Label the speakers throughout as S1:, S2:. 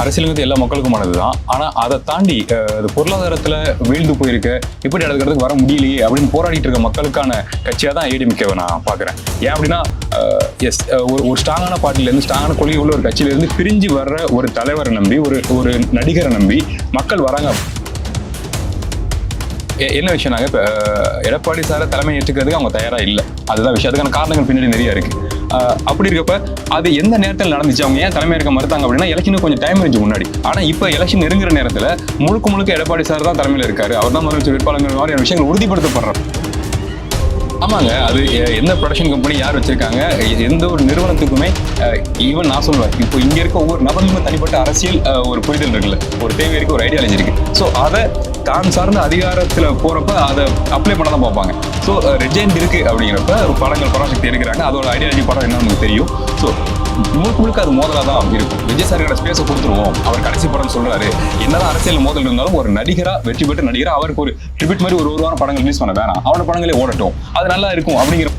S1: அரசியலுங்கிறது எல்லா மக்களுக்குமானது தான் ஆனால் அதை தாண்டி அது பொருளாதாரத்தில் வீழ்ந்து போயிருக்க. இப்படி எடுக்கிறதுக்கு வர முடியலையே அப்படின்னு போராடிட்டு இருக்க மக்களுக்கான கட்சியாக தான் ஏடிஎம்கேவை நான் பார்க்குறேன். ஏன் அப்படின்னா எஸ் ஒரு ஒரு ஸ்ட்ராங்கான பார்ட்டிலேருந்து ஸ்ட்ராங்கான கொள்கை உள்ள ஒரு கட்சியிலேருந்து பிரிஞ்சு வர்ற ஒரு தலைவரை நம்பி ஒரு ஒரு நடிகரை நம்பி மக்கள் வராங்க. என்ன விஷயம்னாங்க இப்போ எடப்பாடி சாரை தலைமை ஏற்றுக்கிறதுக்கு அவங்க தயாராக இல்லை. அதுதான் விஷயம். அதுக்கான காரணங்கள் பின்னாடி நிறைய இருக்குது அப்படி இருக்கப்ப அது எந்த நேரத்தில் நடந்துச்சு? அவங்க ஏன் தலைமை இருக்க மறுத்தாங்க அப்படின்னா எலெக்ஷனுக்கு கொஞ்சம் டைம் இருந்துச்சு முன்னாடி. ஆனால் இப்போ எலெக்ஷன் நெருங்குற நேரத்தில் முழுக்க முழுக்க எடப்பாடி சார் தான் தலைமையில் இருக்காரு. அவர் தான் முதலமைச்சர் வேட்பாளர்கள் மாதிரியான விஷயங்கள் உறுதிப்படுத்தப்படுறாங்க ஆமாங்க அது எந்த ப்ரொடக்ஷன் கம்பெனி யார் வச்சிருக்காங்க எந்த ஒரு நிறுவனத்துக்குமே ஈவன் நான் சொல்லுவேன் இப்போ இங்கே இருக்க ஒவ்வொரு நபர்களுக்கும் தனிப்பட்ட அரசியல் ஒரு புரிதல் இருக்குல்ல. ஒரு தேவை இருக்கு ஒரு ஐடியாலஜி இருக்கு. ஸோ அதை தான் சார்ந்த அதிகாரத்தில் போறப்ப அதை அப்ளை பண்ண தான் பார்ப்பாங்க. ஸோ ரெஜெண்ட் இருக்கு அப்படிங்கிறப்ப ஒரு படங்கள் பராசக்தி எடுக்கிறாங்க. அதோட ஐடியாலஜி படம் என்னன்னு நமக்கு தெரியும். ஸோ முழுக்க முழுக்க அது மோதலாக தான் இருக்கும். விஜய் சார் ஸ்பேஸை கொடுத்துருவோம். அவர் கடைசி படம் சொல்றாரு. என்னதான் அரசியல் மோதல் இருந்தாலும் ஒரு நடிகரா வெற்றி பெற்ற நடிகரா அவருக்கு ஒரு ட்ரிபிட் மாதிரி ஒரு ஒரு வாரம் படங்கள் ரிலீஸ் பண்ண வேணாம். அவனோட படங்களே ஓடட்டும். அது நல்லா இருக்கும் அப்படிங்கிற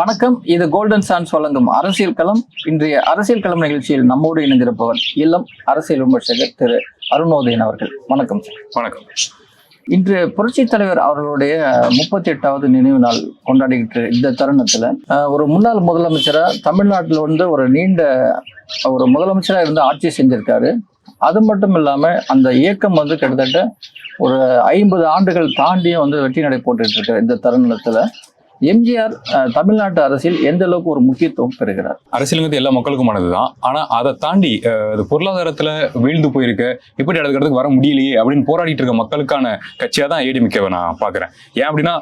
S2: வணக்கம். இது கோல்டன் சான்ஸ் வழங்கும் அரசியல் களம். இன்றைய அரசியல் களம் நிகழ்ச்சியில் நம்மோடு இணைந்திருப்பவர் இல்லம் அரசியல் விமர்சகர் திரு அருணோதயன் அவர்கள். வணக்கம் சார்
S1: வணக்கம்.
S2: இன்று புரட்சி தலைவர் அவர்களுடைய முப்பத்தி எட்டாவது நினைவு நாள் கொண்டாடிக்கிட்டு இந்த தருணத்துல ஒரு முன்னாள் முதலமைச்சரா தமிழ்நாட்டில் வந்து ஒரு நீண்ட ஒரு முதலமைச்சரா இருந்து ஆட்சி செஞ்சிருக்காரு. அது மட்டும் இல்லாம அந்த இயக்கம் வந்து கிட்டத்தட்ட ஒரு ஐம்பது ஆண்டுகள் தாண்டியும் வந்து வெற்றி நடை போட்டுட்டு இருக்க இந்த தருணத்துல. எம்ஜிஆர் தமிழ்நாட்டு அரசியல் எந்த அளவுக்கு ஒரு முக்கியத்துவம் பெறுகிறார்?
S1: அரசியலுங்கிறது எல்லா மக்களுக்குமானது தான் ஆனால் அதை தாண்டி பொருளாதாரத்துல பொருளாதாரத்தில் வீழ்ந்து போயிருக்க. இப்படி இடத்துக்கு வர முடியலையே அப்படின்னு போராடிட்டு இருக்க மக்களுக்கான கட்சியாக தான் ஏடிமிக்கவை நான் பார்க்குறேன். ஏன் அப்படின்னா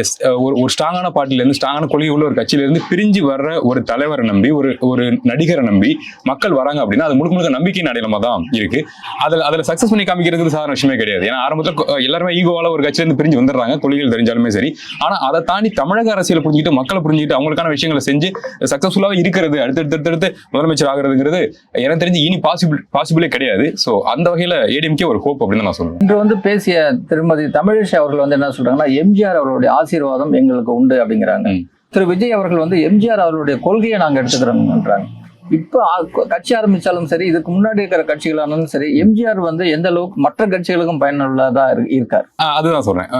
S1: எஸ் ஒரு ஒரு ஸ்ட்ராங்கான பார்ட்டிலேருந்து ஸ்ட்ராங்கான கொள்கை உள்ள ஒரு கட்சியிலேருந்து பிரிஞ்சு வர்ற ஒரு தலைவரை நம்பி ஒரு ஒரு நடிகரை நம்பி மக்கள் வராங்க அப்படின்னா அது முழுக்க முழுக்க நம்பிக்கையின் அடையாளமாக தான் இருக்கு. அதில் அதில் சக்ஸஸ் பண்ணி காமிக்கிறது சாதாரண விஷயமே கிடையாது. ஏன்னா ஆரம்பத்தில் எல்லாருமே ஈகோவால ஒரு கட்சியிலேருந்து பிரிஞ்சு வந்துடுறாங்க. கொள்கைகள் தெரிஞ்சாலுமே சரி. ஆனால் அதை தாண்டி தமிழக அரசியலை புரிஞ்சுக்கிட்டு மக்களை புரிஞ்சுக்கிட்டு அவங்களுக்கான விஷயங்களை செஞ்சு சக்ஸஸ்ஃபுல்லாக இருக்கிறது அடுத்தடுத்து முதலமைச்சர் ஆகிறதுங்கிறது எனக்கு தெரிஞ்சு இனி பாசிபிள் பாசிபிளே கிடையாது. ஸோ அந்த வகையில் ஏடிஎம்கே ஒரு ஹோப் அப்படின்னு நான் சொல்லுவேன்.
S2: இன்று வந்து பேசிய திருமதி தமிழிசை அவர்கள் வந்து என்ன சொல்றாங்கன்னா எம்ஜிஆர் அவர்களுடைய ஆசீர்வாதம் எங்களுக்கு உண்டு அப்படிங்கிறாங்க. திரு விஜய் அவர்கள் வந்து எம்ஜிஆர் அவருடைய கொள்கையை நாங்க எடுத்துக்கிறோம்ன்றாங்க. இப்போ கட்சி ஆரம்பிச்சாலும் சரி இதுக்கு முன்னாடி இருக்கிற கட்சிகளானாலும் சரி எம்ஜிஆர் வந்து எந்த அளவுக்கு மற்ற கட்சிகளுக்கும் பயனுள்ளதா இருக்கார்?
S1: அதுதான் சொல்றேன்.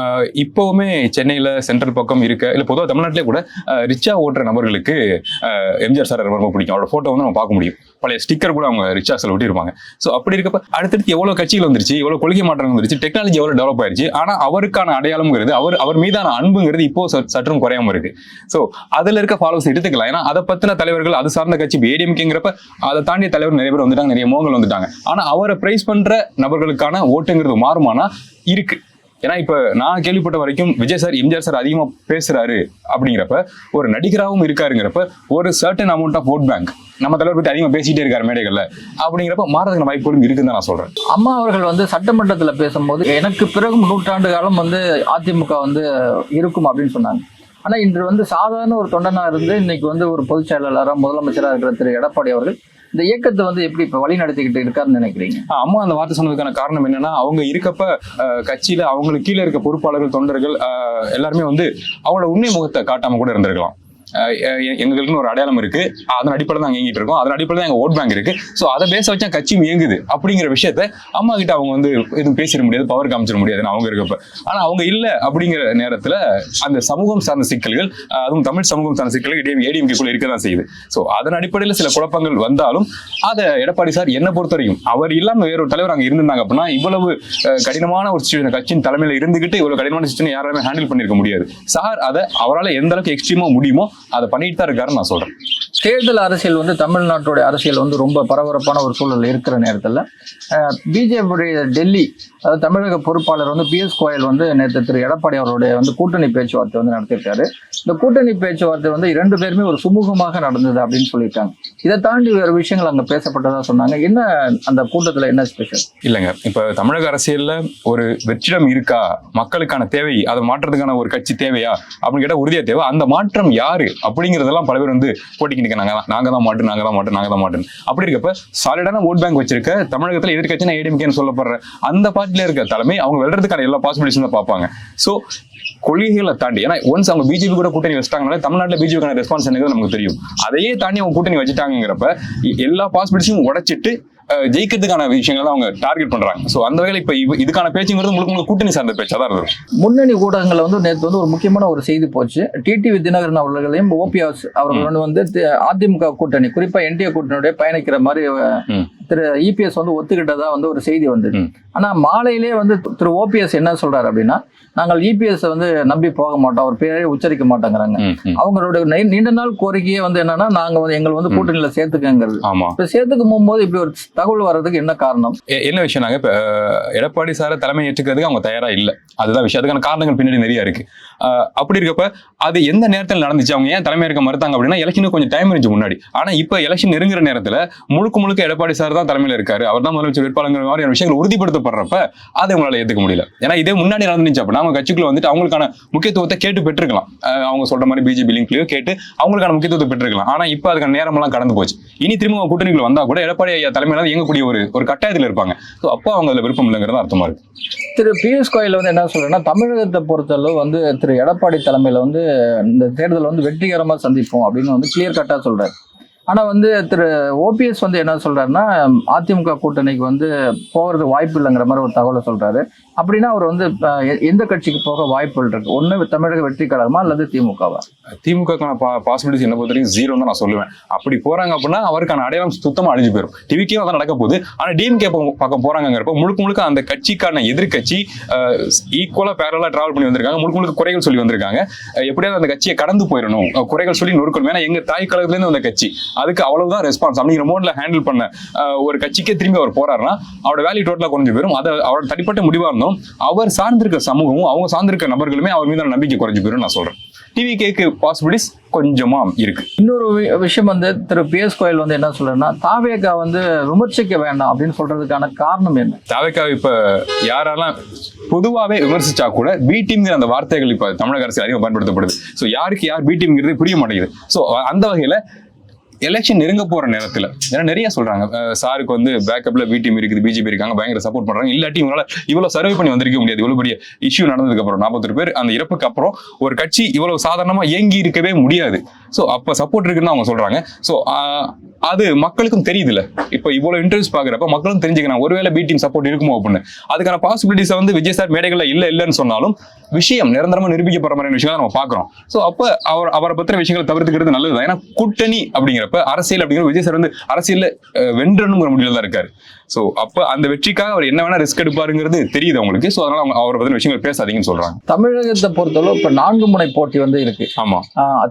S1: இப்போவுமே சென்னையில் சென்னையில சென்ட்ரல் பக்கம் இருக்க இல்லை பொதுவாக தமிழ்நாட்டிலே கூட ரிச்சா ஓட்டுற நபர்களுக்கு எம்ஜிஆர் சார் ரொம்ப பிடிக்கும். அவரோட ஃபோட்டோ வந்து நம்ம பார்க்க முடியும். பழைய ஸ்டிக்கர் கூட அவங்க ரிச்சா சார் ஒட்டியிருப்பாங்க. ஸோ அப்படி இருக்கப்ப அடுத்தடுத்து எவ்வளோ கட்சிகள் வந்துருச்சு எவ்வளோ கொள்கை மாற்றம் வந்துருச்சு டெக்னாலஜி எவ்வளோ டெவலப் ஆயிருச்சு ஆனால் அவருக்கான அடையாளம்ங்கிறது அவர் அவர் மீதான அன்புங்கிறது இப்போ சற்றும் குறையாம இருக்கு. ஸோ அதுல இருக்க ஃபாலோவர்ஸ் எடுத்துக்கலாம். ஏன்னா அதை பற்றின தலைவர்கள் அது சார்ந்த கட்சி ஓகேங்கிறப்ப அதை தாண்டிய தலைவர் நிறைய பேர் வந்துட்டாங்க நிறைய மோகங்கள் வந்துட்டாங்க. ஆனா அவரை பிரைஸ் பண்ற நபர்களுக்கான ஓட்டுங்கிறது மாறுமானா இருக்கு. ஏன்னா இப்ப நான் கேள்விப்பட்ட வரைக்கும் விஜய் சார் எம்ஜிஆர் சார் அதிகமா பேசுறாரு அப்படிங்கிறப்ப ஒரு நடிகராகவும் இருக்காருங்கிறப்ப ஒரு certain amount of vote bank நம்ம தலைவர் பற்றி அதிகமா பேசிட்டே இருக்காரு மேடைகளில். அப்படிங்கிறப்ப மாறதுக்கான வாய்ப்புகளும் இருக்குன்னு தான் நான் சொல்றேன்.
S2: அம்மா அவர்கள் வந்து சட்டமன்றத்தில் பேசும்போது எனக்கு பிறகும் நூற்றாண்டு காலம் வந்து அதிமுக வந்து இருக்கும் அப்படின்னு சொன்னாங்க. ஆனால் இன்று வந்து சாதாரண ஒரு தொண்டனா இருந்து இன்னைக்கு வந்து ஒரு பொதுச் செயலாளராக முதலமைச்சராக இருக்கிற திரு எடப்பாடி அவர்கள் இந்த இயக்கத்தை வந்து எப்படி இப்போ வழி நடத்திக்கிட்டு இருக்காருன்னு நினைக்கிறீங்க?
S1: அம்மா அந்த வார்த்தை சொன்னதுக்கான காரணம் என்னன்னா அவங்க இருக்கப்ப கட்சியில அவங்களுக்கு கீழே இருக்க பொறுப்பாளர்கள் தொண்டர்கள் எல்லாருமே வந்து அவங்களோட உண்மை முகத்தை காட்டாம கூட இருந்திருக்கலாம். எங்களுக்குன்னு ஒரு அடையாளம் இருக்கு. அதன் அடிப்படையில் தான் இயங்கிட்டு இருக்கோம். அதன் அடிப்படையில் தான் எங்கள் ஓட் பேங்க் இருக்கு. ஸோ அதை பேச வச்சா கட்சியும் இயங்குது. அப்படிங்கிற விஷயத்த அம்மா கிட்ட அவங்க வந்து எதுவும் பேசிட முடியாது பவர் காமிச்சிட முடியாதுன்னு அவங்க இருக்கப்ப. ஆனால் அவங்க இல்லை அப்படிங்கிற நேரத்தில் அந்த சமூகம் சார்ந்த சிக்கல்கள் அதுவும் தமிழ் சமூகம் சார்ந்த சிக்கல்கள் இடையே ஏடிஎம்கேக்குள்ள இருக்க தான் செய்யுது. ஸோ அதன் அடிப்படையில் சில குழப்பங்கள் வந்தாலும் அதை எடப்பாடி சார் என்ன பொறுத்த வரைக்கும் அவர் இல்லாமல் வேற ஒரு தலைவர் அங்கே இருந்திருந்தாங்க அப்படின்னா இவ்வளவு கடினமான ஒரு சுச்சுவேஷன் கட்சியின் தலைமையில் இருந்துகிட்டு இவ்வளவு கடினமான சுச்சுவேஷன் யாராலுமே ஹேண்டில் பண்ணியிருக்க முடியாது. சார் அதை அவரால் எந்த அளவுக்கு எக்ஸ்ட்ரீமாக முடியுமோ அதை பண்ணிட்டு தான் இருக்காருன்னு நான் சொல்றேன்.
S2: தேர்தல் அரசியல் வந்து தமிழ்நாட்டுடைய அரசியல் வந்து ரொம்ப பரபரப்பான ஒரு சூழல் இருக்கிற நேரத்தில் பிஜேபியுடைய டெல்லி அதாவது தமிழக பொறுப்பாளர் வந்து பி எஸ் கோயல் வந்து நேற்று திரு எடப்பாடி அவருடைய வந்து கூட்டணி பேச்சுவார்த்தை வந்து நடத்திருக்காரு இந்த கூட்டணி பேச்சுவார்த்தை வந்து இரண்டு பேருமே ஒரு சுமூகமாக நடந்தது அப்படின்னு சொல்லியிருக்காங்க. இதை தாண்டி வேறு விஷயங்கள் அங்கே பேசப்பட்டதா சொன்னாங்க. என்ன அந்த கூட்டத்தில் என்ன ஸ்பெஷல்
S1: இல்லைங்க. இப்போ தமிழக அரசியல்ல ஒரு வெற்றிடம் இருக்கா? மக்களுக்கான தேவை அதை மாற்றத்துக்கான ஒரு கட்சி தேவையா? அப்படின்னு கேட்டால் உறுதியாக தேவை. அந்த மாற்றம் யாரு? அப்படிங்கிறதெல்லாம் பல பேர் வந்து போட்டிக்கிட்டு நாங்கள் தான் நாங்கள் தான் மாட்டு நாங்கள் தான் மாட்டு நாங்கள் தான் மாட்டுன்னு அப்படி இருக்கப்ப சாலிடான ஓட் பேங்க் வச்சிருக்க தமிழகத்தில் எதிர்க்கட்சினா ஏடிஎம்கேன்னு சொல்லப்படுற அந்த பார்ட்டில இருக்க தலைமை அவங்க வெல்றதுக்கான எல்லா பாசிபிலிட்டிஸும் பார்ப்பாங்க. ஸோ கொள்கைகளை தாண்டி ஏன்னா ஒன்ஸ் அவங்க பிஜேபி கூட கூட்டணி வச்சிட்டாங்கனால தமிழ்நாட்டில் பிஜேபிக்கான ரெஸ்பான்ஸ் என்னது நமக்கு தெரியும். அதையே தாண்டி அவங்க கூட்டணி வச்சுட்டாங்கிறப்ப எல்லா பாசிபிலிட்டிஸும் உடைச்சிட்டு ஜெயிக்கிறதுக்கான விஷயங்களை தான் அவங்க டார்கெட் பண்றாங்க. ஸோ அந்த வகையில் இப்போ இதுக்கான பேச்சுங்கிறது முழுக்க முழுக்க கூட்டணி சார்ந்த பேச்சா தான் இருக்கும்
S2: முன்னணி ஊடகங்கள்ல வந்து நேற்று வந்து ஒரு முக்கியமான ஒரு செய்தி போச்சு. டிடிவி தினகரன் அவர்களையும் ஓபிஎஸ் அவர்களுடன் வந்து அதிமுக கூட்டணி குறிப்பா என்டிஏ கூட்டணியுடைய பயணிக்கிற மாதிரி. திரு இபிஎஸ் வந்து ஒத்துக்கிட்டதா வந்து ஒரு செய்தி வந்தது.
S1: ம்.
S2: ஆனா மாலையிலே வந்து திரு ஓபிஎஸ் என்ன சொல்றாரு அப்படின்னா நாங்கள் இபிஎஸ் வந்து நம்பி போக மாட்டோம் அவர் பேரே உச்சரிக்க மாட்டேங்கிறாங்க. நீ- நீண்ட நாள் கோரிக்கையே வந்து என்னன்னா நாங்க வந்து எங்களை வந்து. கூட்டணியில சேர்த்துக்கங்கிறது. இப்ப சேர்த்துக்கு போகும்போது இப்படி ஒரு தகவல் வர்றதுக்கு என்ன காரணம்?
S1: என்ன விஷயம்னாங்க இப்போ எடப்பாடி சாரை தலைமை ஏற்றுக்கிறதுக்கு அவங்க தயாரா இல்லை. அதுதான் விஷயம். அதுக்கான காரணங்கள் பின்னாடி நிறைய இருக்கு. அப்படி இருக்கப்ப அது எந்த நேரத்தில் நடந்துச்சு? அவங்க ஏன் தலைமை இருக்க மறுத்தாங்க அப்படின்னா எலெக்ஷனுக்கு கொஞ்சம் டைம் இருந்துச்சு முன்னாடி. ஆனா இப்போ எலெக்ஷன் நெருங்குற நேரத்துல முழுக்க முழுக்க எடப்பாடி சார் தான் தலைமையில் இருக்காரு. அவர் தான் முதலமைச்சர் வேட்பாளர் மாதிரியான விஷயங்கள் உறுதிப்படுத்தப்படுறப்ப அதை உங்களால ஏத்துக்க முடியல. ஏன்னா இதே முன்னாடி நடந்துச்சு அப்படின்னா அவங்க கட்சிக்குள்ள வந்துட்டு அவங்களுக்கான முக்கியத்துவத்தை கேட்டு பெற்றிருக்கலாம். அவங்க சொல்ற மாதிரி பிஜேபி லிங்க்லயோ கேட்டு அவங்களுக்கான முக்கியத்துவத்தை பெற்றிருக்கலாம். ஆனா இப்போ அதுக்கான நேரமெல்லாம் கடந்து போச்சு. இனி திரும்ப அவங்க கூட்டணிக்குள்ள வந்தா கூட எடப்பாடி ஐயா தலைமையில இயங்கக்கூடிய ஒரு ஒரு கட்டாயத்தில் இருப்பாங்க. ஸோ அப்போ அவங்க அதில் விருப்பம் இல்லைங்கிறது அர்த்தமா இருக்கு.
S2: திரு பியூஷ் கோயில் வந்து என்ன சொல்றேன்னா தமிழகத்தை பொறுத்தளவு வந்து திரு எடப்பாடி தலைமையில் வந்து இந்த தேர்தலை வந்து வெற்றிகரமாக சந்திப்போம் அப்படின்னு வந்து கிளியர் கட்டாக சொல்கிறார் ஆனால் வந்து திரு ஓபிஎஸ் வந்து என்ன சொல்கிறாருன்னா அதிமுக கூட்டணிக்கு வந்து போகிறது வாய்ப்பு இல்லைங்கிற மாதிரி ஒரு தகவலை சொல்கிறாரு அப்படின்னா அவர் வந்து எ- எந்த கட்சிக்கு போக வாய்ப்புகள் இருக்கு? ஒன்று தமிழக வெற்றி கழகமா அல்லது திமுகவா?
S1: திமுகக்கான பாசிபிலிட்டிஸ் என்ன பொறுத்த வரைக்கும் ஜீரோ தான் நான் சொல்லுவேன். அப்படி போறாங்க அப்படின்னா அவருக்கான அடையாளம் சுத்தமாக அழிஞ்சு போயிடும் டிவிக்கே அதான் நடக்க போகுது ஆனால் டிஎம்கே பக்கம் போறாங்கிறப்ப முழுக்க முழுக்க அந்த கட்சிக்கான எதிர்க்கட்சி ஈக்குவலாக பேரலாக டிராவல் பண்ணி வந்திருக்காங்க. முழுக்க முழுக்க குறைகள் சொல்லி வந்திருக்காங்க. எப்படியாவது அந்த கட்சியை கடந்து போயிடணும். குறைகள் சொல்லி நொறுக்கணும். ஏன்னா எங்க தாய் கழகத்துலேருந்து வந்த கட்சி. அதுக்கு அவ்வளவுதான் ரெஸ்பான்ஸ் அப்படிங்கிற மோட்ல ஹேண்டில் பண்ண ஒரு கட்சிக்கே திரும்பி அவர் போறாருன்னா அவரோட வேல்யூ டோட்டலாக குறைஞ்சு போயிடும் அதை அவரோட தனிப்பட்ட முடிவாக இருந்தோம் அவர் சார்ந்திருக்க சமூகமும் அவங்க சார்ந்திருக்க நபர்களுமே அவர் மீதான நம்பிக்கை குறைஞ்சு போயிடும் நான் சொல்றேன். டிவி கேக்கு பாசிபிலிட்டிஸ் கொஞ்சமா இருக்கு.
S2: இன்னொரு விஷயம் வந்து திரு பிஎஸ் கோயல் வந்து என்ன சொல்றாருன்னா தாவேகா வந்து விமர்சிக்க வேண்டாம் அப்படின்னு சொல்றதுக்கான காரணம் என்ன?
S1: தாவேக்கா இப்ப யாரெல்லாம் பொதுவாவே விமர்சிச்சா கூட பி டீம்ங்கிற அந்த வார்த்தைகள் இப்ப தமிழக அரசு அதிகம் பயன்படுத்தப்படுது. ஸோ யாருக்கு யார் பி டீம்ங்கிறது புரிய மாட்டேங்குது. ஸோ அந்த வகையில எலெக்ஷன் நெருங்க போற நேரத்துல. ஏன்னா நிறைய சொல்றாங்க. சாருக்கு வந்து பேக்கப்ல பி டீம் இருக்குது பிஜேபி இருக்காங்க பயங்கர சப்போர்ட் பண்றாங்க. இல்லாட்டி இவங்களால இவ்வளவு சர்வே பண்ணி வந்திருக்க முடியாது. இவ்வளவு பெரிய இஷ்யூ நடந்ததுக்கு அப்புறம் நாற்பத்தி பேர் அந்த இறப்புக்கு அப்புறம் ஒரு கட்சி இவ்வளவு சாதாரணமா இயங்கி இருக்கவே முடியாது. ஸோ அப்ப சப்போர்ட் இருக்குன்னு அவங்க சொல்றாங்க. ஸோ அது மக்களுக்கும் தெரியுதுல்ல. இப்போ இவ்வளவு இன்டர்வியூஸ் பாக்குறப்ப மக்களும் தெரிஞ்சுக்கிறாங்க ஒருவேளை பி டீம் சப்போர்ட் இருக்குமோ அப்படின்னு. அதுக்கான பாசிபிலிட்டிஸை வந்து விஜய் சார் மேடைகள்ல இல்ல இல்லைன்னு சொன்னாலும் விஷயம் நிரந்தரமா நிரூபிக்கப்படுற மாதிரி விஷயம் நம்ம பாக்குறோம் ஸோ அப்ப அவர் அவரை பத்திர விஷயங்களை தவிர்த்துக்கிறது நல்லதுதான். ஏன்னா கூட்டணி அப்படிங்கிறப்ப அரசியல் அப்படிங்கிற விஜய் சார் வந்து அரசியல்ல வென்றணுங்கிற முடியல தான் இருக்காரு. ஸோ அப்ப அந்த வெற்றிக்காக அவர் என்ன வேணா ரிஸ்க் எடுப்பாருங்கிறது தெரியுது அவங்களுக்கு. ஸோ அதனால அவங்க அவரை பத்தின விஷயங்கள் பேசாதீங்கன்னு சொல்றாங்க.
S2: தமிழகத்தை பொறுத்தளவு இப்ப நான்கு முனை போட்டி வந்து இருக்கு.
S1: ஆமா.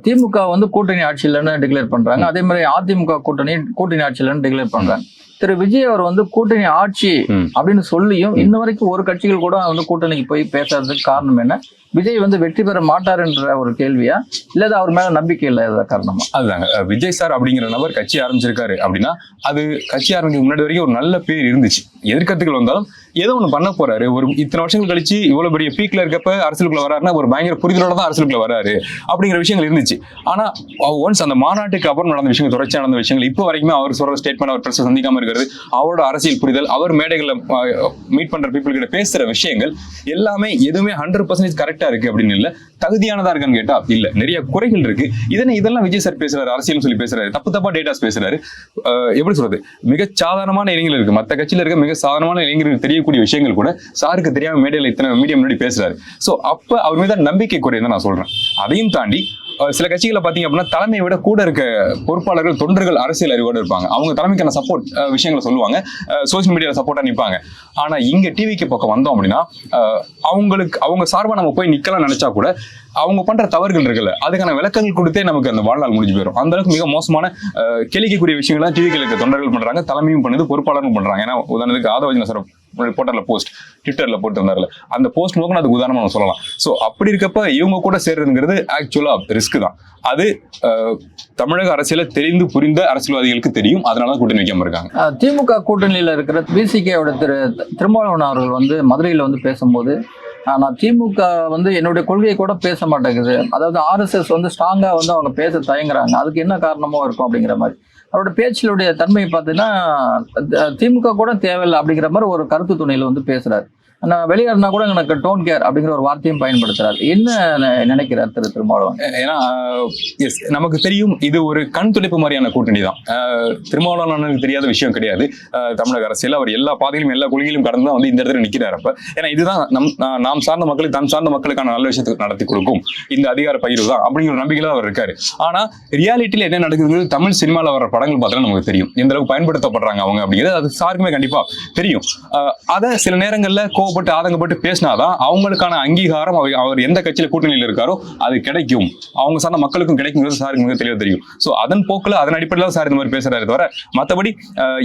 S2: திமுக வந்து கூட்டணி ஆட்சியிலன்னு டிக்ளேர் பண்றாங்க. அதே மாதிரி அதிமுக கூட்டணி கூட்டணி ஆட்சியிலன்னு டிக்ளேர் பண்றாங்க திரு விஜய் அவர் வந்து கூட்டணி ஆட்சி. அப்படின்னு சொல்லியும் இன்ன வரைக்கும் ஒரு கட்சிகள் கூட வந்து கூட்டணிக்கு போய் பேசுறதுக்கு காரணம் என்ன? விஜய் வந்து வெற்றி பெற மாட்டாருன்ற ஒரு கேள்வியா? இல்ல அவர் மேல நம்பிக்கை இல்லாத காரணமா?
S1: அதுதாங்க. விஜய் சார் அப்படிங்கிற நபர் கட்சி ஆரம்பிச்சிருக்காரு அப்படின்னா அது கட்சி ஆரம்பிக்க முன்னாடி வரைக்கும் ஒரு நல்ல பேர் இருந்துச்சு. எதிர்க்கத்துகள் வந்தாலும் ஏதோ ஒன்று பண்ண போறாரு. ஒரு இத்தனை வருஷங்கள் கழிச்சு இவ்வளோ பெரிய பீக்ல இருக்கப்ப அரசியலுக்குள்ள வராருன்னா ஒரு பயங்கர புரிதலோட தான் அரசியலுக்குள்ள வராரு அப்படிங்கிற விஷயங்கள் இருந்துச்சு. ஆனா ஒன்ஸ் அந்த மாநாட்டுக்கு அப்புறம் நடந்த விஷயங்கள் தொடர்ச்சியாக நடந்த விஷயங்கள் இப்போ வரைக்குமே அவர் சொல்ற ஸ்டேட்மெண்ட் அவர் பிரச்சனை சந்திக்காம இருக்கிறது அவரோட அரசியல் புரிதல் அவர் மேடைகளில் மீட் பண்ற பீப்புள் கிட்ட பேசுற விஷயங்கள் எல்லாமே எதுவுமே ஹண்ட்ரட் பர்சன்டேஜ் கரெக்டா இருக்கு அப்படின்னு இல்லை. தகுதியானதா இருக்கான்னு கேட்டா இல்ல. நிறைய குறைகள் இருக்கு. இதனை இதெல்லாம் விஜய் சார் பேசுறாரு அரசியல் சொல்லி பேசுறாரு தப்பு தப்பா டேட்டாஸ் பேசுறாரு. எப்படி சொல்றது? மிக சாதாரணமான இளைஞர்கள் இருக்கு. மத்த கட்சியில இருக்க மிக சாதாரணமான இளைஞர்களுக்கு செய்யக்கூடிய விஷயங்கள் கூட சாருக்கு தெரியாம மேடையில இத்தனை மீடியம் முன்னாடி பேசுறாரு. சோ அப்ப அவர் மீது நம்பிக்கை குறையும் நான் சொல்றேன். அதையும் தாண்டி சில கட்சிகளை பாத்தீங்க அப்படின்னா தலைமையை விட கூட இருக்க பொறுப்பாளர்கள் தொண்டர்கள் அரசியல் அறிவோடு இருப்பாங்க. அவங்க தலைமைக்கான சப்போர்ட் விஷயங்களை சொல்லுவாங்க. சோசியல் மீடியால சப்போர்ட்டா நிப்பாங்க. ஆனா இங்க டிவிக்கு பக்கம் வந்தோம் அப்படின்னா அவங்களுக்கு அவங்க சார்பா நம்ம போய் நிற்கலாம் நினைச்சா கூட அவங்க பண்ற தவறுகள் இருக்குல்ல அதுக்கான விளக்கங்கள் கொடுத்தே நமக்கு அந்த வாழ்நாள் முடிஞ்சு போயிடும் அந்த அளவுக்கு மிக மோசமான கேளிக்கக்கூடிய விஷயங்கள்லாம் விஷயங்களை டிவிக்கு இருக்க தொண்டர்கள் பண்றாங்க தலைமையும் பண்ணுது பொறுப்பாளரும் பண்றாங்க. ஏன்னா உதாரணத்துக்கு ஆதவஜன சார் போட்டார்ல போஸ்ட் ட்விட்டர்ல போட்டிருந்தாருல. அந்த போஸ்ட் நோக்கம் அதுக்கு உதாரணமா நம்ம சொல்லலாம். ஸோ அப்படி இருக்கப்ப இவங்க கூட சேர்றதுங்கிறது ஆக்சுவலா ரிஸ்க் தான். அது தமிழக அரசியல தெரிந்து புரிந்த அரசியல்வாதிகளுக்கு தெரியும். அதனால தான் கூட்டணி வைக்காம இருக்காங்க.
S2: திமுக கூட்டணியில இருக்கிற பிசிகேவோட திரு திருமாவளவன் அவர்கள் வந்து மதுரையில வந்து பேசும்போது நான் திமுக வந்து என்னுடைய கொள்கையை கூட பேச மாட்டேங்குது. அதாவது ஆர்எஸ்எஸ் வந்து ஸ்ட்ராங்காக வந்து அவங்க பேச தயங்குறாங்க. அதுக்கு என்ன காரணமோ இருக்கும் அப்படிங்கிற மாதிரி. அவரோட பேச்சிலுடைய தன்மையை பார்த்தீங்கன்னா திமுக கூட தேவையில்லை அப்படிங்கிற மாதிரி ஒரு கருத்து துணையில வந்து பேசுறாரு. நான் வெளியாடுனா கூட எனக்கு டோன் கேர் அப்படிங்கிற ஒரு வார்த்தையும் பயன்படுத்துறாரு. என்ன நினைக்கிறார் திரு திருமாவளவன்?
S1: ஏன்னா எஸ் நமக்கு தெரியும் இது ஒரு கண் துடைப்பு மாதிரியான கூட்டணி தான். அஹ், திருமாவளவன் தெரியாத விஷயம் கிடையாது. தமிழக அரசியல் அவர் எல்லா பாதையிலும் எல்லா கொள்கையிலும் கடந்து தான் வந்து இந்த இடத்துல நிற்கிறார் அப்ப. ஏன்னா இதுதான் நம் நாம் சார்ந்த மக்களுக்கு தம் சார்ந்த மக்களுக்கான நல்ல விஷயத்துக்கு நடத்தி கொடுக்கும். இந்த அதிகார பயிர் தான் அப்படிங்கிற ஒரு நம்பிக்கையில அவர் இருக்காரு. ஆனா ரியாலிட்டியில என்ன நடக்குதுங்கிறது தமிழ் சினிமாவில் வர படங்கள் பார்த்தா நமக்கு தெரியும். எந்த அளவுக்கு பயன்படுத்தப்படுறாங்க அவங்க அப்படிங்கிறது அது சாருக்குமே கண்டிப்பா தெரியும். அஹ், அதை சில நேரங்கள்ல கோவப்பட்டு ஆதங்கப்பட்டு பேசினாதான் அவங்களுக்கான அங்கீகாரம் அவர் அவர் எந்த கட்சியில கூட்டணியில் இருக்காரோ அது கிடைக்கும். அவங்க சார்ந்த மக்களுக்கும் கிடைக்குங்கிறது சாருக்கு மிக தெளிவாக தெரியும். ஸோ அதன் போக்கில் அதன் அடிப்படையில் சார் இந்த மாதிரி பேசுறாரு தவிர மற்றபடி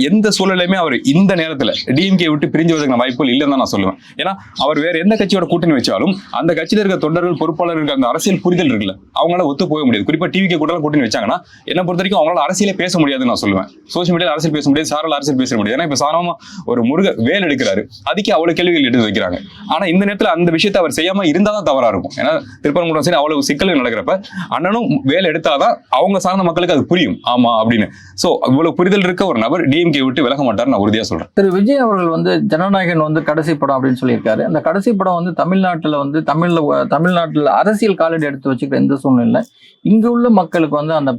S1: எந்த சூழலையுமே அவர் இந்த நேரத்தில் டிஎம்கே விட்டு பிரிஞ்சு வரதுக்கான வாய்ப்புகள் இல்லைன்னு தான் நான் சொல்லுவேன். ஏன்னா அவர் வேற எந்த கட்சியோட கூட்டணி வச்சாலும் அந்த கட்சியில இருக்க தொண்டர்கள் பொறுப்பாளர்களுக்கு அந்த அரசியல் புரிதல் இருக்குல்ல அவங்களால ஒத்து போக முடியாது. குறிப்பா டிவிக்கு கூட கூட்டணி வச்சாங்கன்னா என்ன பொறுத்த வரைக்கும் அவங்களால அரசியலே பேச முடியாதுன்னு நான் சொல்லுவேன். சோசியல் மீடியாவில் அரசியல் பேச முடியாது சாரால் அரசியல் பேச முடியாது. ஏன்னா இப்போ சாதாரணமா ஒரு முருக வேல் எடுக்கிறாரு. அதுக்கே அவ்வளவு கேள்விகள் எடுத்து வைக்கிறாங்க ஆனா இந்த நேரத்துல அந்த விஷயத்தை அவர் செய்யாம இருந்தாதான் தவறா இருக்கும். ஏன்னா திருப்பரங்குன்றம் சரி அவ்வளவு சிக்கல்கள் நடக்கிறப்ப அண்ணனும் வேல் எடுத்தாதான் அவங்க சார்ந்த மக்களுக்கு அது புரியும். ஆமா அப்படின்னு. சோ இவ்வளவு புரிதல் இருக்க ஒரு நபர் டிஎம்கே விட்டு விலக மாட்டார் நான் உறுதியா சொல்றேன்.
S2: திரு. விஜய் அவர்கள் வந்து ஜனநாயகன் வந்து கடைசி படம் அப்படின்னு சொல்லியிருக்காரு. அந்த கடைசி படம் வந்து தமிழ்நாட்டுல வந்து தமிழ்ல தமிழ்நாட்டுல அரசியல் காலடி எடுத்து வச்சுக்கிற எந்த சூழ்நிலை இங்க உள்ள மக்களுக்கு வந்து அந்த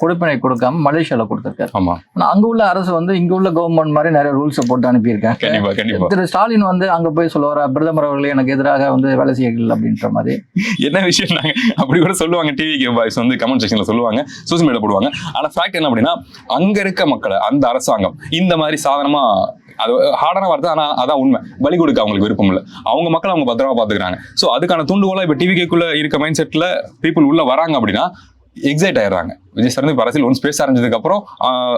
S2: கொடுப்பினை கொடுக்காம மலேசியால கொடுத்திருக்காரு.
S1: ஆமா.
S2: ஆனா அங்க உள்ள அரசு வந்து இங்க உள்ள கவர்மெண்ட் மாதிரி நிறைய ரூல்ஸ் போட்டு அனுப்பியிருக்காங்க. திரு. ஸ்டாலின் வந்து அங்க போய் சொல்லுவாரா பிரதமர் அவர்களே எனக்கு எதிராக வந்து வேலை செய்யல அப்படின்ற மாதிரி.
S1: என்ன விஷயம் நாங்க அப்படி கூட சொல்லுவாங்க டிவி பாய்ஸ் வந்து கமெண்ட் செக்ஷன்ல சொல்லுவாங்க சோசியல் மீடியா போடுவாங்க. ஆனா ஃபேக்ட் என்ன அப்படின்னா அங்க இருக்க மக்களை அந்த அரசாங்கம் இந்த மாதிரி சாதனமா அது ஹார்டான வார்த்தை ஆனா அதான் உண்மை. பலி கொடுக்க அவங்களுக்கு விருப்பம் இல்லை. அவங்க மக்கள் அவங்க பத்திரமா பாத்துக்கிறாங்க சோ அதுக்கான தூண்டுகோலாக இப்போ டிவிக்குள்ள இருக்க மைண்ட் செட்டில் பீப்புள் உள்ள வராங்க அப்படின்னா எக்ஸைட் ஆயிடுறாங்க. விஜய் சார் வந்து இப்போ அரசியல் ஒன்ஸ் பேச ஆரம்பிச்சதுக்கு அப்புறம்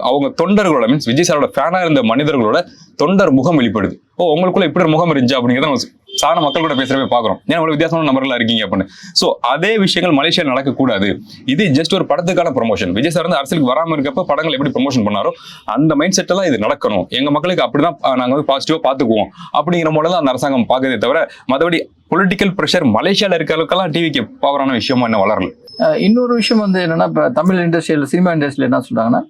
S1: அவங்க தொண்டர்களோட மீன்ஸ் விஜய் சாரோட ஃபேனாக இருந்த மனிதர்களோட தொண்டர் முகம் வெளிப்படுது. ஓ உங்களுக்குள்ள இப்படி ஒரு முகம் இருந்துச்சு அப்படிங்கிறத சாதாரண மக்கள் கூட பேசுறவே பாக்குறோம் ஏன்னா அவ்வளவு வித்தியாசமான நபர்களா இருக்கீங்க அப்படின்னு. சோ அதே விஷயங்கள் மலேசியா நடக்கக்கூடாது. இது ஜஸ்ட் ஒரு படத்துக்கான ப்ரொமோஷன் விஜய் சார் வந்து அரசியலுக்கு வராம இருக்கப்ப படங்கள் எப்படி ப்ரொமோஷன் பண்ணாரோ அந்த மைண்ட் செட்டில் தான் இது நடக்கணும். எங்க மக்களுக்கு அப்படிதான் தான் நாங்க வந்து பாசிட்டிவா பாத்துக்குவோம் அப்படிங்கிற மாடல் தான் அந்த அரசாங்கம் பாக்குதே தவிர மற்றபடி பொலிட்டிக்கல் ப்ரெஷர் மலேசியாவில் இருக்க அளவுக்கெல்லாம் டிவிக்கு பவரான விஷயமா என்ன வளரல.
S2: இன்னொரு விஷயம் வந்து என்னன்னா இப்ப தமிழ் இண்டஸ்ட்ரியில் சினிமா இண்டஸ்ட்ரியில் என்ன சொல்றாங்கன்னா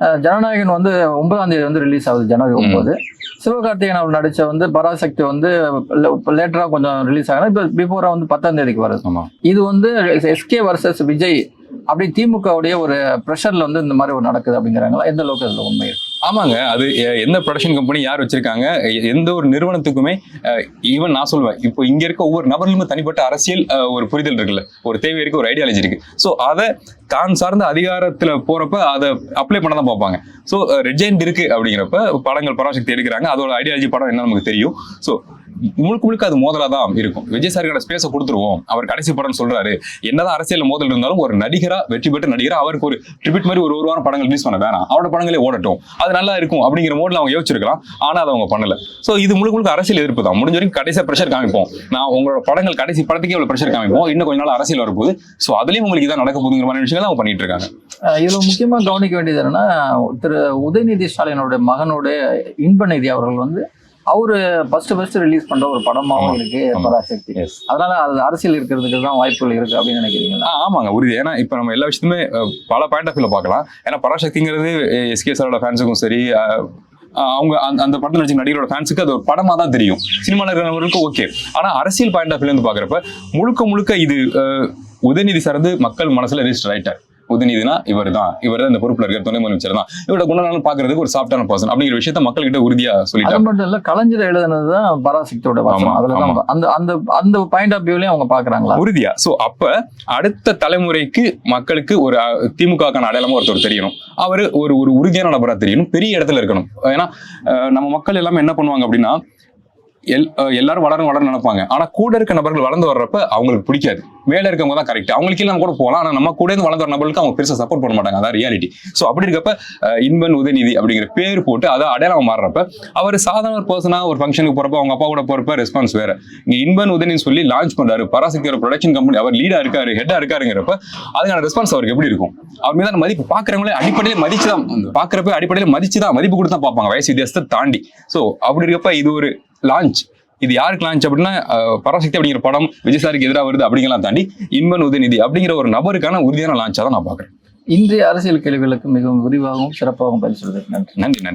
S2: அஹ் ஜனநாயகன் வந்து ஒன்பதாம் தேதி வந்து ரிலீஸ் ஆகுது ஜனவரி. ஒன்பது. சிவகார்த்திகேயன் அவர் நடிச்ச வந்து பராசக்தி வந்து லேட்டரா கொஞ்சம் ரிலீஸ் ஆகணும். இப்போ பிஃபோரா வந்து பத்தாம் தேதிக்கு வருது இது வந்து எஸ்கே வர்சஸ் விஜய் அப்படி திமுகவுடைய ஒரு ப்ரெஷர்ல வந்து இந்த மாதிரி ஒரு நடக்குது அப்படிங்கிறாங்களா? எந்த அளவுக்கு அதுல உண்மை இருக்கு?
S1: ஆமாங்க. அது எந்த ப்ரொடக்ஷன் கம்பெனி யார் வச்சிருக்காங்க எ- எந்த ஒரு நிறுவனத்துக்குமே ஈவன் நான் சொல்லுவேன் இப்போ இங்க இருக்க ஒவ்வொரு நபர்களுமே தனிப்பட்ட அரசியல் ஒரு புரிதல் இருக்குல்ல. ஒரு தேவை இருக்கு ஒரு ஐடியாலஜி இருக்கு. ஸோ அதை தான் சார்ந்த அதிகாரத்துல போறப்ப அதை அப்ளை பண்ண தான் பார்ப்பாங்க. ஸோ ரெஜெண்ட் இருக்கு அப்படிங்கிறப்ப படங்கள் பராசக்தி எடுக்கிறாங்க. அதோட ஐடியாலஜி படம் என்ன நமக்கு தெரியும். ஸோ முழுக்க முழுக்க அது மோதலாக தான் இருக்கும். விஜய் சாருக்கான ஸ்பேஸை கொடுத்துருவோம். அவர் கடைசி படம் சொல்றாரு. என்னதான் அரசியல் மோதல் இருந்தாலும் ஒரு நடிகரா வெற்றி பெற்ற நடிகரா அவருக்கு ஒரு ட்ரிபிட் மாதிரி ஒரு ஒரு வாரம் படங்கள் ரிலீஸ் பண்ண வேணாம். அவரோட படங்களே ஓடட்டும். அது நல்லா இருக்கும் அப்படிங்கிற மோடில் அவங்க யோசிச்சிருக்கலாம். ஆனால் அதை அவங்க பண்ணல. ஸோ இது முழுக்க முழுக்க அரசியல் எதிர்ப்பு தான். முடிஞ்ச வரைக்கும் கடைசியாக ப்ரெஷர் காமிப்போம். நான் உங்களோட படங்கள் கடைசி படத்துக்கே இவ்வளோ ப்ரெஷர் காமிப்போம். இன்னும் கொஞ்ச நாள் அரசியல் வரப்போகுது. ஸோ அதுலேயும் உங்களுக்கு இதான் நடக்க போகுதுங்கிற மாதிரி விஷயங்கள் அவங்க பண்ணிட்டு இருக்காங்க.
S2: இதில் முக்கியமாக கவனிக்க வேண்டியது என்னன்னா திரு உதயநிதி ஸ்டாலினோட மகனுடைய இன்பநிதி அவர்கள் வந்து அவரு ஃபர்ஸ்ட் ஃபர்ஸ்ட் ரிலீஸ் பண்ற ஒரு படமாவும் இருக்கு. பராசக்தி. அதனால அது அரசியல் இருக்கிறதுக்கு தான் வாய்ப்புகள் இருக்கு அப்படின்னு நினைக்கிறீங்களா?
S1: ஆமாங்க உறுதி. ஏன்னா இப்ப நம்ம எல்லா விஷயத்துமே பல பாயிண்ட் ஆஃப் வியூல பார்க்கலாம். ஏன்னா பராசக்திங்கிறது எஸ்கே சாரோட ஃபேன்ஸுக்கும் சரி அவங்க அந்த அந்த படத்தில் நடிச்ச நடிகரோட ஃபேன்ஸுக்கு அது ஒரு படமா தான் தெரியும். சினிமாவில் இருக்கிறவங்களுக்கு ஓகே ஆனா அரசியல் பாயிண்ட் ஆஃப் வியூல இருந்து பாக்குறப்ப முழுக்க முழுக்க இது உதயநிதி சார்ந்து மக்கள் மனசுல ரெஜிஸ்டர் ஆயிட்டார். உதயநிதினா இவர் தான் இவர் தான் இந்த பொறுப்புல இருக்கிற துணை முதலமைச்சர் தான். இவரோட குணநலன் பாக்குறதுக்கு ஒரு சாஃப்டான பர்சன் அப்படிங்கிற விஷயத்த மக்கள்கிட்ட உறுதியா
S2: அது
S1: சொல்லிட்டாங்க
S2: மட்டும் இல்ல கலைஞர் எழுதுனது தான் பராசக்தியோட அதுலதான். அந்த அந்த அந்த பாயிண்ட் ஆஃப் வியூலயும் அவங்க பாக்குறாங்களா
S1: உறுதியா. சோ அப்ப அடுத்த தலைமுறைக்கு மக்களுக்கு ஒரு திமுகக்கான அடையாளமா ஒருத்தர் தெரியணும். அவரு ஒரு ஒரு உறுதியான நபரா தெரியணும். பெரிய இடத்துல இருக்கணும். ஏன்னா நம்ம மக்கள் எல்லாமே என்ன பண்ணுவாங்க அப்படின்னா எல் எல்லாரும் வளரும் வளரும் நினைப்பாங்க. ஆனா கூட இருக்க நபர்கள் வளர்ந்து வர்றப்ப அவங்களுக்கு பிடிக்காது. மேல இருக்கவங்க தான் கரெக்ட் அவங்களுக்கு எல்லாம் கூட போகலாம். ஆனா நம்ம கூட இருந்து வளர்ந்து வர நபர்களுக்கு அவங்க பெருசா சப்போர்ட் பண்ண மாட்டாங்க. அதான் ரியாலிட்டி ஸோ அப்படி இருக்கப்ப இன்பன் உதயநிதி அப்படிங்கிற பேர் போட்டு அதை அடையாளம் மாறுறப்ப அவர் சாதாரண ஒரு பர்சனா ஒரு ஃபங்க்ஷனுக்கு போறப்ப அவங்க அப்பா கூட போறப்ப ரெஸ்பான்ஸ் வேற. நீ இன்பன் உதயநிதி சொல்லி லான்ச் பண்றாரு. பராசக்தியோட ப்ரொடக்ஷன் கம்பெனி அவர் லீடா இருக்காரு ஹெட்டா இருக்காருங்கிறப்ப அதுக்கான ரெஸ்பான்ஸ் அவருக்கு எப்படி இருக்கும்? அவர் மீதான மதிப்பு பாக்குறவங்களே அடிப்படையில் மதிச்சு தான் பாக்குறப்ப அடிப்படையில் மதிச்சு தான் மதிப்பு கொடுத்து தான் பார்ப்பாங்க. வயசு வித்தியாசத்தை தாண்டி. ஸோ அப்படி இருக்கப்ப இது ஒரு லான்ச் இது யாருக்கு லான்ச் அப்படின்னா பராசக்தி அப்படிங்கிற படம் விஜய் சாருக்கு எதிராக வருது அப்படிங்கலாம் தாண்டி இன்பன் உதயநிதி அப்படிங்கிற ஒரு நபருக்கான உறுதியான லான்ச்சா தான் நான் பாக்குறேன்
S2: இன்றைய அரசியல் கேள்விகளுக்கு மிகவும் விரிவாகவும் சிறப்பாகவும் பதில் சொல்வதற்கு நன்றி.
S1: நன்றி நன்றி.